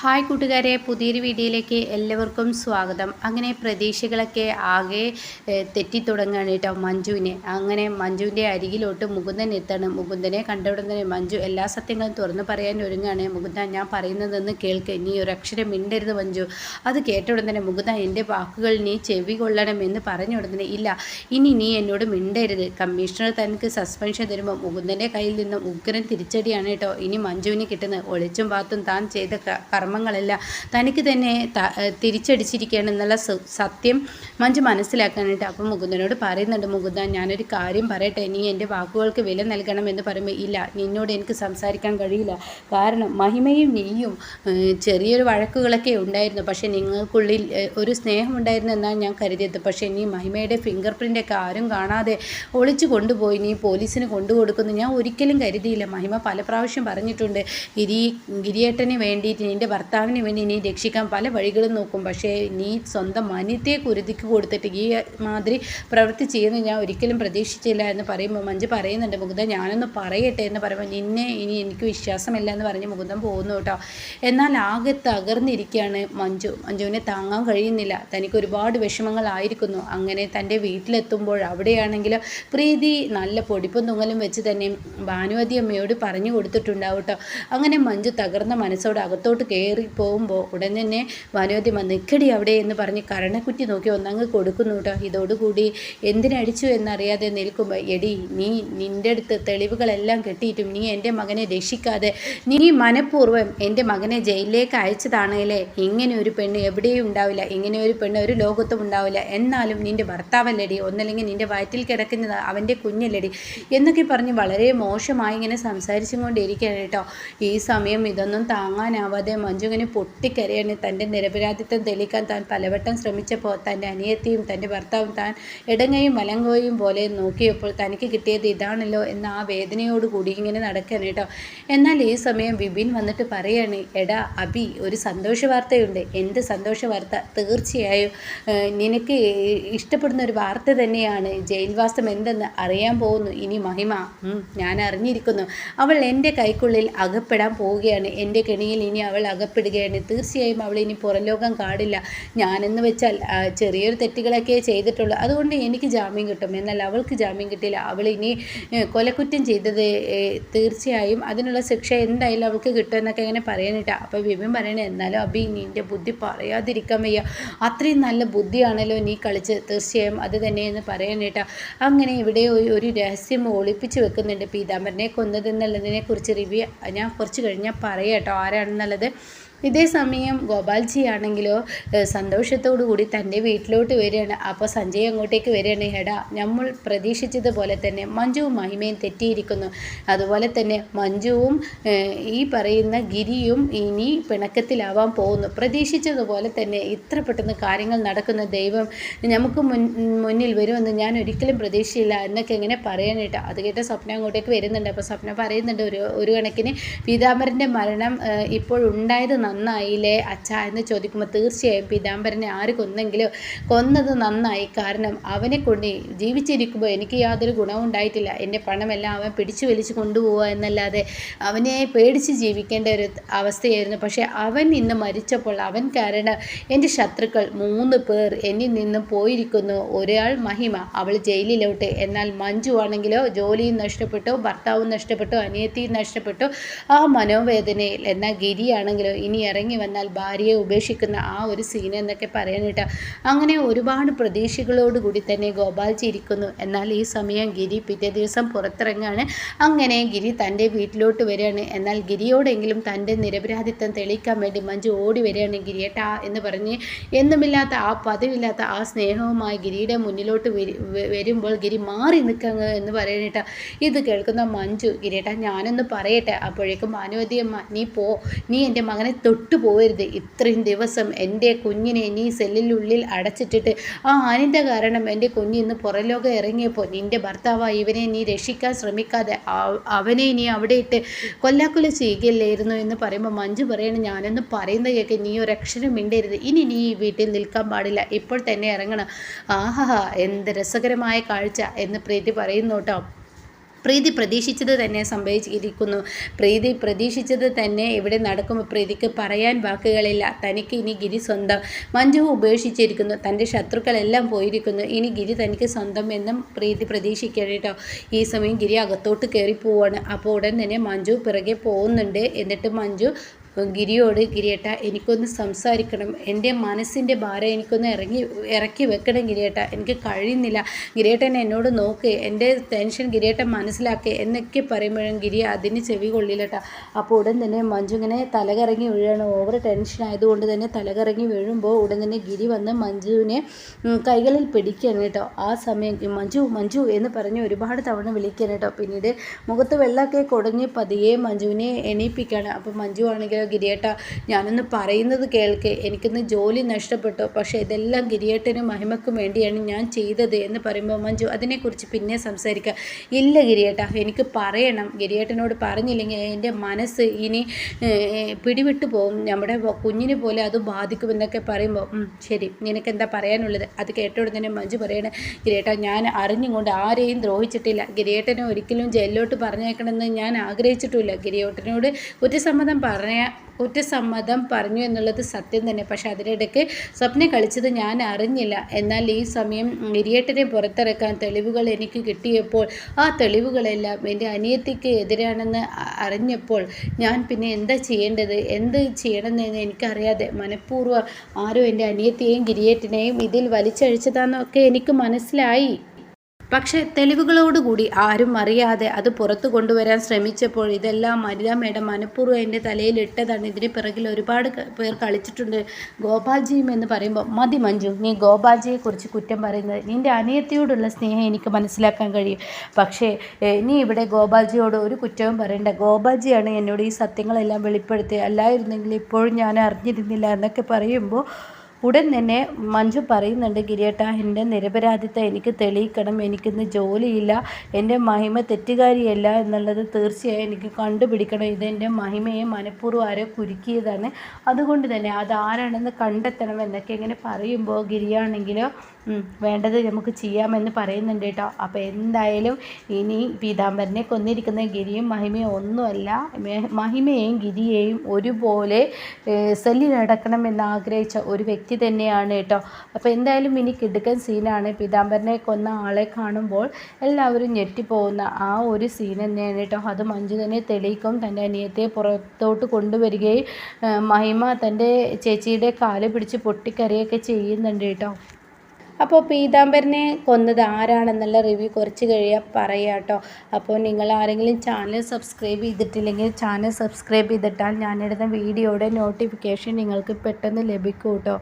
Hi കൂട്ടുകാരെ പുതിയൊരു വീഡിയോയിലേക്ക് എല്ലാവർക്കും സ്വാഗതം. അങ്ങനെ പ്രതീക്ഷകളൊക്കെ ആകെ തെറ്റിത്തുടങ്ങുകയാണ് കേട്ടോ മഞ്ജുവിനെ. അങ്ങനെ മഞ്ജുവിന്റെ അരികിലോട്ട് മുകുന്ദൻ എത്താണ്. മുകുന്ദനെ ഉടനെ മഞ്ജു എല്ലാ സത്യങ്ങളും തുറന്നു പറയാൻ ഒരുങ്ങുകയാണ് മുകുന്ദ ഞാൻ പറയുന്നതെന്ന് കേൾക്ക്. നീ ഒരു അക്ഷരം മിണ്ടരുത് മഞ്ജു. അത് കേട്ട ഉടനെ മുകുന്ദ എന്റെ വാക്കുകൾ നീ ചെവി കൊള്ളണമെന്ന് പറഞ്ഞ ഉടനെ ഇല്ല. ഇനി നീ എന്നോട് മിണ്ടരുത്. കമ്മീഷണർ തനിക്ക് സസ്പെൻഷൻ തരുമ്പോൾ മുകുന്ദന്റെ കയ്യിൽ നിന്നും ഉഗ്രൻ തിരിച്ചടിയാണ് കേട്ടോ. ഇനി മഞ്ജുവിന് കിട്ടുന്നത് ഒളിച്ചും പാത്തും താൻ ചെയ്ത കർമ്മങ്ങളെല്ലാം തനിക്ക് തന്നെ തിരിച്ചടിച്ചിരിക്കുകയാണെന്നുള്ള സത്യം മഞ്ജു മനസ്സിലാക്കാനായിട്ട് അപ്പം മുകുന്ദനോട് പറയുന്നുണ്ട് മുകുന്ദൻ ഞാനൊരു കാര്യം പറയട്ടെ. നീ എന്റെ വാക്കുകൾക്ക് വില നൽകണമെന്ന് പറയുമ്പോൾ ഇല്ല നിന്നോട് എനിക്ക് സംസാരിക്കാൻ കഴിയില്ല. കാരണം മഹിമയും നീയും ചെറിയൊരു വഴക്കുകളൊക്കെ ഉണ്ടായിരുന്നു. പക്ഷേ നിങ്ങൾക്കുള്ളിൽ ഒരു സ്നേഹം ഉണ്ടായിരുന്നു എന്നാണ് ഞാൻ കരുതിയത്. പക്ഷേ നീ മഹിമയുടെ ഫിംഗർ പ്രിന്റൊക്കെ ആരും കാണാതെ ഒളിച്ചു കൊണ്ടുപോയി. നീ പോലീസിന് കൊണ്ടുകൊടുക്കുന്നു. ഞാൻ ഒരിക്കലും കരുതിയില്ല. മഹിമ പല പ്രാവശ്യം പറഞ്ഞിട്ടുണ്ട് ഗിരി ഗിരിയേട്ടന് വേണ്ടിയിട്ട് നിന്റെ ഭർത്താവിന് വേണ്ടി നീ രക്ഷിക്കാൻ പല വഴികളും നോക്കും. പക്ഷേ നീ സ്വന്തം മാന്യത്തെ കുരുതിക്ക് കൊടുത്തിട്ട് ഈ മാതിരി പ്രവൃത്തി ചെയ്യുന്ന ഞാൻ ഒരിക്കലും പ്രതീക്ഷിച്ചില്ല എന്ന് പറയുമ്പോൾ മഞ്ജു പറയുന്നുണ്ട് മുകുന്ദൻ ഞാനൊന്ന് പറയട്ടെ എന്ന് പറയുമ്പോൾ നിന്നെ ഇനി എനിക്ക് വിശ്വാസമില്ല എന്ന് പറഞ്ഞ് മുകുന്ദൻ പോകുന്നു കേട്ടോ. എന്നാൽ ആകെ തകർന്നിരിക്കുകയാണ് മഞ്ജു. മഞ്ജുവിനെ താങ്ങാൻ കഴിയുന്നില്ല. തനിക്ക് ഒരുപാട് വിഷമങ്ങളായിരിക്കുന്നു അങ്ങനെ തന്റെ വീട്ടിലെത്തുമ്പോൾ അവിടെയാണെങ്കിൽ പ്രീതി നല്ല പൊടിപ്പും തുങ്ങലും വെച്ച് തന്നെ ഭാനുവതി അമ്മയോട് പറഞ്ഞു കൊടുത്തിട്ടുണ്ടാവും അങ്ങനെ മഞ്ജു തകർന്ന മനസ്സോട് അകത്തോട്ട് കയറി പോകുമ്പോൾ ഉടൻ തന്നെ വനോദ്യമ നിൽക്കടി അവിടെ എന്ന് പറഞ്ഞ് കരണക്കുറ്റി നോക്കി ഒന്നങ്ങ് കൊടുക്കുന്നു കേട്ടോ ഇതോടുകൂടി എന്തിനടിച്ചു എന്നറിയാതെ നിൽക്കുമ്പോൾ എടി നീ നിന്റെ അടുത്ത് തെളിവുകളെല്ലാം കെട്ടിയിട്ടും നീ എന്റെ മകനെ രക്ഷിക്കാതെ നീ മനഃപൂർവം എന്റെ മകനെ ജയിലിലേക്ക് അയച്ചതാണേലേ ഇങ്ങനെ ഒരു പെണ്ണ് എവിടെയും ഉണ്ടാവില്ല ഇങ്ങനെ ഒരു പെണ്ണ് ഒരു ലോകത്തും ഉണ്ടാവില്ല. എന്നാലും നിന്റെ ഭർത്താവല്ലടി ഒന്നല്ലെങ്കിൽ നിന്റെ വയറ്റിൽ കിടക്കുന്നത് അവന്റെ കുഞ്ഞല്ലടി എന്നൊക്കെ പറഞ്ഞ് വളരെ മോശമായി ഇങ്ങനെ സംസാരിച്ചും കൊണ്ടിരിക്കുകയാണ് കേട്ടോ ഈ സമയം ഇതൊന്നും താങ്ങാനാവാതെ മഞ്ജുവിന് പൊട്ടിക്കരയാണ്. തന്റെ നിരപരാധിത്വം തെളിയിക്കാൻ താൻ പലവട്ടം ശ്രമിച്ചപ്പോൾ തന്റെ അനിയത്തിയും തന്റെ ഭർത്താവും താൻ ഇടങ്ങയും വലങ്കോയും പോലെ നോക്കിയപ്പോൾ തനിക്ക് കിട്ടിയത് ഇതാണല്ലോ എന്ന ആ വേദനയോടുകൂടി ഇങ്ങനെ നടക്കാൻ കേട്ടോ. എന്നാൽ ഈ സമയം വിപിൻ വന്നിട്ട് പറയാണ് എടാ അബി ഒരു സന്തോഷ വാർത്തയുണ്ട് എന്ത് സന്തോഷ വാർത്ത തീർച്ചയായും നിനക്ക് ഇഷ്ടപ്പെടുന്ന ഒരു വാർത്ത തന്നെയാണ്. ജയിൽവാസം എന്തെന്ന് അറിയാൻ പോകുന്നു. ഇനി മഹിമ ഞാൻ അറിഞ്ഞിരിക്കുന്നു. അവൾ എന്റെ കൈക്കുള്ളിൽ അകപ്പെടാൻ പോവുകയാണ്. എന്റെ കെണിയിൽ ഇനി അവൾ അകപ്പെടുകയാണ് തീർച്ചയായും അവൾ ഇനി പുറം ലോകം കാടില്ല. ഞാനെന്ന് വെച്ചാൽ ചെറിയൊരു തെറ്റുകളൊക്കെ ചെയ്തിട്ടുള്ളൂ. അതുകൊണ്ട് എനിക്ക് ജാമ്യം കിട്ടും. എന്നാൽ അവൾക്ക് ജാമ്യം കിട്ടില്ല. അവൾ ഇനി കൊലക്കുറ്റം ചെയ്തത് തീർച്ചയായും അതിനുള്ള ശിക്ഷ എന്തായാലും അവൾക്ക് കിട്ടുമെന്നൊക്കെ ഇങ്ങനെ പറയാനിട്ട അപ്പോൾ വിപിൻ പറയണേ എന്നാലും അബി നിന്റെ ബുദ്ധി പറയാതിരിക്കാൻ വയ്യ. അത്രയും നല്ല ബുദ്ധിയാണല്ലോ നീ കളിച്ച് തീർച്ചയായും അത് തന്നെയെന്ന് പറയാനിട്ട അങ്ങനെ ഇവിടെ ഒരു രഹസ്യം ഒളിപ്പിച്ച് വെക്കുന്നുണ്ട്. പീതാംബരനെ കൊന്നതെന്നുള്ളതിനെക്കുറിച്ച് റിവ്യൂ ഞാൻ കുറച്ച് കഴിഞ്ഞാൽ പറയാം കേട്ടോ. ആരാണെന്നുള്ളത്? ഇതേ സമയം ഗോപാൽജി ആണെങ്കിലോ സന്തോഷത്തോടു കൂടി തന്റെ വീട്ടിലോട്ട് വരികയാണ്. അപ്പോൾ സഞ്ജയ് അങ്ങോട്ടേക്ക് വരികയാണ്. ഹെടാ നമ്മൾ പ്രതീക്ഷിച്ചതുപോലെ തന്നെ മഞ്ജുവും മഹിമയും തെറ്റിയിരിക്കുന്നു. അതുപോലെ തന്നെ മഞ്ജുവും ഈ പറയുന്ന ഗിരിയും ഇനി പിണക്കത്തിലാവാൻ പോകുന്നു. പ്രതീക്ഷിച്ചതുപോലെ തന്നെ ഇത്ര പെട്ടെന്ന് കാര്യങ്ങൾ നടക്കുന്ന ദൈവം നമുക്ക് മുന്നിൽ വരുമെന്ന് ഞാൻ ഒരിക്കലും പ്രതീക്ഷയില്ല എന്നൊക്കെ എങ്ങനെ പറയാനായിട്ട് അത് കേട്ട സ്വപ്നം അങ്ങോട്ടേക്ക് വരുന്നുണ്ട്. അപ്പോൾ സ്വപ്നം പറയുന്നുണ്ട് ഒരു ഒരു കണക്കിന് പീതാംബരന്റെ മരണം ഇപ്പോൾ ഉണ്ടായത് നന്നായില്ലേ? അച്ഛാ എന്ന് ചോദിക്കുമ്പോൾ തീർച്ചയായും പീതാംബരനെ ആര് കൊന്നെങ്കിലും കൊന്നത് നന്നായി. കാരണം അവനെ കൊണ്ട് ജീവിച്ചിരിക്കുമ്പോൾ എനിക്ക് യാതൊരു ഗുണവും ഉണ്ടായിട്ടില്ല. എന്റെ പണമെല്ലാം അവൻ പിടിച്ചു വലിച്ചു കൊണ്ടുപോവുക എന്നല്ലാതെ അവനെ പേടിച്ച് ജീവിക്കേണ്ട ഒരു അവസ്ഥയായിരുന്നു. പക്ഷേ അവൻ ഇന്ന് മരിച്ചപ്പോൾ അവൻ കാരണം എന്റെ ശത്രുക്കൾ മൂന്ന് പേർ എന്നിൽ നിന്നും പോയിരിക്കുന്നു. ഒരാൾ മഹിമ അവൾ ജയിലിലോട്ട്. എന്നാൽ മഞ്ജു ആണെങ്കിലോ ജോലിയും നഷ്ടപ്പെട്ടു ഭർത്താവും നഷ്ടപ്പെട്ടു അനിയത്തിയും നഷ്ടപ്പെട്ടു ആ മനോവേദനയിൽ. എന്നാൽ ഗിരിയാണെങ്കിലോ ഇനി ഇറങ്ങി വന്നാൽ ഭാര്യയെ ഉപേക്ഷിക്കുന്ന ആ ഒരു സീൻ എന്നൊക്കെ പറയാനിട്ട് അങ്ങനെ ഒരുപാട് പ്രതീക്ഷകളോടുകൂടി തന്നെ ഗോപാൽജി ഇരിക്കുന്നു. എന്നാൽ ഈ സമയം ഗിരി പിറ്റേ ദിവസം പുറത്തിറങ്ങാണ്. അങ്ങനെ ഗിരി തന്റെ വീട്ടിലോട്ട് വരികയാണ്. എന്നാൽ ഗിരിയോടെങ്കിലും തന്റെ നിരപരാധിത്വം തെളിയിക്കാൻ വേണ്ടി മഞ്ജു ഓടി വരികയാണ് ഗിരിയേട്ടാ എന്ന് പറഞ്ഞ്. എന്നുമില്ലാത്ത ആ പതിവില്ലാത്ത ആ സ്നേഹവുമായി ഗിരിയുടെ മുന്നിലോട്ട് വരുമ്പോൾ ഗിരി മാറി നിൽക്കുക എന്ന് പറയാനിട്ട ഇത് കേൾക്കുന്ന മഞ്ജു ഗിരിയേട്ടാ ഞാനൊന്ന് പറയട്ടെ. അപ്പോഴേക്കും ഭാനുവതിയമ്മ നീ പോ. നീ എന്റെ മകനെ തൊട്ടു പോകരുത് ഇത്രയും ദിവസം എന്റെ കുഞ്ഞിനെ നീ സെല്ലിനുള്ളിൽ അടച്ചിട്ടിട്ട് ആ ആനിന്റെ കാരണം എന്റെ കുഞ്ഞ് ഇന്ന് പുറലോകം ഇറങ്ങിയപ്പോൾ നിന്റെ ഭർത്താവ് ഇവനെ നീ രക്ഷിക്കാൻ ശ്രമിക്കാതെ അവനെ നീ അവിടെ ഇട്ട് കൊല്ലാക്കൊല ചെയ്യുകയില്ലായിരുന്നു എന്ന് പറയുമ്പോൾ മഞ്ജു പറയണം ഞാനൊന്ന് പറയുന്ന കേൾക്ക് നീ ഒരു അക്ഷരം മിണ്ടരുത്. ഇനി നീ ഈ വീട്ടിൽ നിൽക്കാൻ പാടില്ല. ഇപ്പോൾ തന്നെ ഇറങ്ങണം. ആഹാ എന്ത് രസകരമായ കാഴ്ച എന്ന് പ്രീതി പറയുന്നു കേട്ടോ. പ്രീതി പ്രതീക്ഷിച്ചത് തന്നെ സംഭവിച്ചിരിക്കുന്നു. പ്രീതി പ്രതീക്ഷിച്ചത് തന്നെ ഇവിടെ നടക്കുമ്പോൾ പ്രീതിക്ക് പറയാൻ വാക്കുകളില്ല. തനിക്ക് ഇനി ഗിരി സ്വന്തം. മഞ്ജു ഉപേക്ഷിച്ചിരിക്കുന്നു. തന്റെ ശത്രുക്കളെല്ലാം പോയിരിക്കുന്നു. ഇനി ഗിരി തനിക്ക് സ്വന്തം എന്നും പ്രീതി പ്രതീക്ഷിക്കണേട്ടോ ഈ സമയം ഗിരി അകത്തോട്ട് കയറി പോവാണ് അപ്പോൾ ഉടൻ തന്നെ മഞ്ജു പിറകെ പോകുന്നുണ്ട്. എന്നിട്ട് മഞ്ജു ഗിരിയോട് ഗിരിയേട്ട എനിക്കൊന്ന് സംസാരിക്കണം. എന്റെ മനസ്സിന്റെ ഭാരം എനിക്കൊന്ന് ഇറങ്ങി ഇറക്കി വെക്കണം ഗിരിയേട്ട. എനിക്ക് കഴിയുന്നില്ല. ഗിരിയേട്ടൻ എന്നോട് നോക്ക്. എന്റെ ടെൻഷൻ ഗിരിയേട്ടൻ മനസ്സിലാക്കി എന്നൊക്കെ പറയുമ്പോഴും ഗിരി അതിന് ചെവി കൊള്ളില്ലട്ട. അപ്പോൾ ഉടൻ തന്നെ മഞ്ജു ഇങ്ങനെ തലകറങ്ങി വീഴണം. ഓവർ ടെൻഷൻ ആയതുകൊണ്ട് തന്നെ തലകറങ്ങി വീഴുമ്പോൾ ഉടൻ തന്നെ ഗിരി വന്ന് മഞ്ജുവിനെ കൈകളിൽ പിടിക്കുകയാണ് കേട്ടോ. ആ സമയം മഞ്ജു മഞ്ജു എന്ന് പറഞ്ഞ് ഒരുപാട് തവണ വിളിക്കുകയാണ് കേട്ടോ. പിന്നീട് മുഖത്ത് വെള്ളമൊക്കെ കുടഞ്ഞ് പതിയെ മഞ്ജുവിനെ എണീപ്പിക്കുകയാണ്. അപ്പോൾ മഞ്ജു ആണെങ്കിൽ ഗിരിയേട്ട? ഞാനൊന്ന് പറയുന്നത് കേൾക്ക്. എനിക്കിന്ന് ജോലി നഷ്ടപ്പെട്ടു? പക്ഷേ ഇതെല്ലാം ഗിരിയേട്ടനും മഹിമക്കും വേണ്ടിയാണ് ഞാൻ ചെയ്തത് എന്ന് പറയുമ്പോൾ മഞ്ജു അതിനെക്കുറിച്ച് പിന്നെ സംസാരിക്കുക ഇല്ല ഗിരിയേട്ട എനിക്ക് പറയണം. ഗിരിയേട്ടനോട് പറഞ്ഞില്ലെങ്കിൽ എന്റെ മനസ്സ് ഇനി പിടിവിട്ടു പോകും. നമ്മുടെ കുഞ്ഞിനെ പോലെ അത് ബാധിക്കുമെന്നൊക്കെ പറയുമ്പോൾ ശരി നിനക്ക് എന്താ പറയാനുള്ളത്? അത് കേട്ടോട് തന്നെ മഞ്ജു പറയണേ ഗിരിയേട്ട ഞാൻ അറിഞ്ഞുകൊണ്ട് ആരെയും ദ്രോഹിച്ചിട്ടില്ല. ഗിരിയേട്ടനെ ഒരിക്കലും ജയിലിലോട്ട് പറഞ്ഞേക്കണമെന്ന് ഞാൻ ആഗ്രഹിച്ചിട്ടില്ല. ഗിരിയേട്ടനോട് കുറ്റസമ്മതം പറഞ്ഞ കുറ്റസമ്മതം പറഞ്ഞു എന്നുള്ളത് സത്യം തന്നെ. പക്ഷേ അതിനിടയ്ക്ക് സ്വപ്നം കളിച്ചത് ഞാൻ അറിഞ്ഞില്ല. എന്നാൽ ഈ സമയം നിരിയേട്ടനെ പുറത്തിറക്കാൻ തെളിവുകൾ എനിക്ക് കിട്ടിയപ്പോൾ ആ തെളിവുകളെല്ലാം എന്റെ അനിയത്തിക്ക് എതിരാണെന്ന് അറിഞ്ഞപ്പോൾ ഞാൻ പിന്നെ എന്താ ചെയ്യേണ്ടത്? എന്ത് ചെയ്യണമെന്ന് എനിക്കറിയാതെ മനഃപൂർവം ആരോ എന്റെ അനിയത്തിയെയും ഗിരിയേറ്റിനെയും ഇതിൽ വലിച്ചഴിച്ചതാണെന്നൊക്കെ എനിക്ക് മനസ്സിലായി. പക്ഷേ തെളിവുകളോടുകൂടി ആരും അറിയാതെ അത് പുറത്തു കൊണ്ടുവരാൻ ശ്രമിച്ചപ്പോൾ ഇതെല്ലാം മേഡം മനഃപൂർവം എന്റെ തലയിൽ ഇട്ടതാണ്. ഇതിന് പിറകിൽ ഒരുപാട് പേർ കളിച്ചിട്ടുണ്ട്. ഗോപാൽജിയും എന്ന് പറയുമ്പോൾ മതി മഞ്ജു നീ ഗോപാൽജിയെക്കുറിച്ച് കുറ്റം പറയുന്നത് നിന്റെ അനിയത്തിയോടുള്ള സ്നേഹം എനിക്ക് മനസ്സിലാക്കാൻ കഴിയും. പക്ഷേ നീ ഇവിടെ ഗോപാൽജിയോട് ഒരു കുറ്റവും പറയണ്ട. ഗോപാൽജിയാണ് എന്നോട് ഈ സത്യങ്ങളെല്ലാം വെളിപ്പെടുത്തി അല്ലായിരുന്നെങ്കിൽ ഇപ്പോഴും ഞാൻ അറിഞ്ഞിരുന്നില്ല എന്നൊക്കെ പറയുമ്പോൾ ഉടൻ തന്നെ മഞ്ജു പറയുന്നുണ്ട് ഗിരിയേട്ട എന്റെ നിരപരാധിത്വം എനിക്ക് തെളിയിക്കണം. എനിക്കിന്ന് ജോലിയില്ല. എന്റെ മഹിമ തെറ്റുകാരിയല്ല എന്നുള്ളത് തീർച്ചയായും എനിക്ക് കണ്ടുപിടിക്കണം. ഇതെന്റെ മഹിമയെ മനഃപൂർവം ആരോ കുരുക്കിയതാണ്. അതുകൊണ്ട് തന്നെ അത് ആരാണെന്ന് കണ്ടെത്തണം എന്നൊക്കെ ഇങ്ങനെ പറയുമ്പോൾ ഗിരിയാണെങ്കിലോ വേണ്ടത് നമുക്ക് ചെയ്യാമെന്ന് പറയുന്നുണ്ട് കേട്ടോ. അപ്പോൾ എന്തായാലും ഇനി പീതാംബരനെ കൊന്നിരിക്കുന്ന ഗിരിയും മഹിമയും ഒന്നുമല്ല. മഹിമയെയും ഗിരിയെയും ഒരുപോലെ സെല്ലിലടക്കണമെന്ന് ആഗ്രഹിച്ച ഒരു വ്യക്തി തന്നെയാണ് കേട്ടോ. അപ്പോൾ എന്തായാലും ഇനി കിടുക്കൻ സീനാണ്. പീതാംബരനെ കൊന്ന ആളെ കാണുമ്പോൾ എല്ലാവരും ഞെട്ടിപ്പോകുന്ന ആ ഒരു സീൻ തന്നെയാണ് കേട്ടോ. അത് മഞ്ജു തന്നെ തെളിയിക്കും. തന്റെ അനിയത്തെ പുറത്തോട്ട് കൊണ്ടുവരികയും മഹിമ തന്റെ ചേച്ചിയുടെ കാൽ പിടിച്ച് പൊട്ടിക്കരയൊക്കെ ചെയ്യുന്നുണ്ട് കേട്ടോ. അപ്പോൾ പീതാംബരനെ കൊന്നത് ആരാണെന്നുള്ള റിവ്യൂ കുറച്ച് കഴിയാൻ പറയാം കേട്ടോ. അപ്പോൾ നിങ്ങൾ ആരെങ്കിലും ചാനൽ സബ്സ്ക്രൈബ് ചെയ്തിട്ടില്ലെങ്കിൽ ചാനൽ സബ്സ്ക്രൈബ് ചെയ്തിട്ടാൽ ഞാനിടുന്ന വീഡിയോയുടെ നോട്ടിഫിക്കേഷൻ നിങ്ങൾക്ക് പെട്ടെന്ന് ലഭിക്കും കേട്ടോ.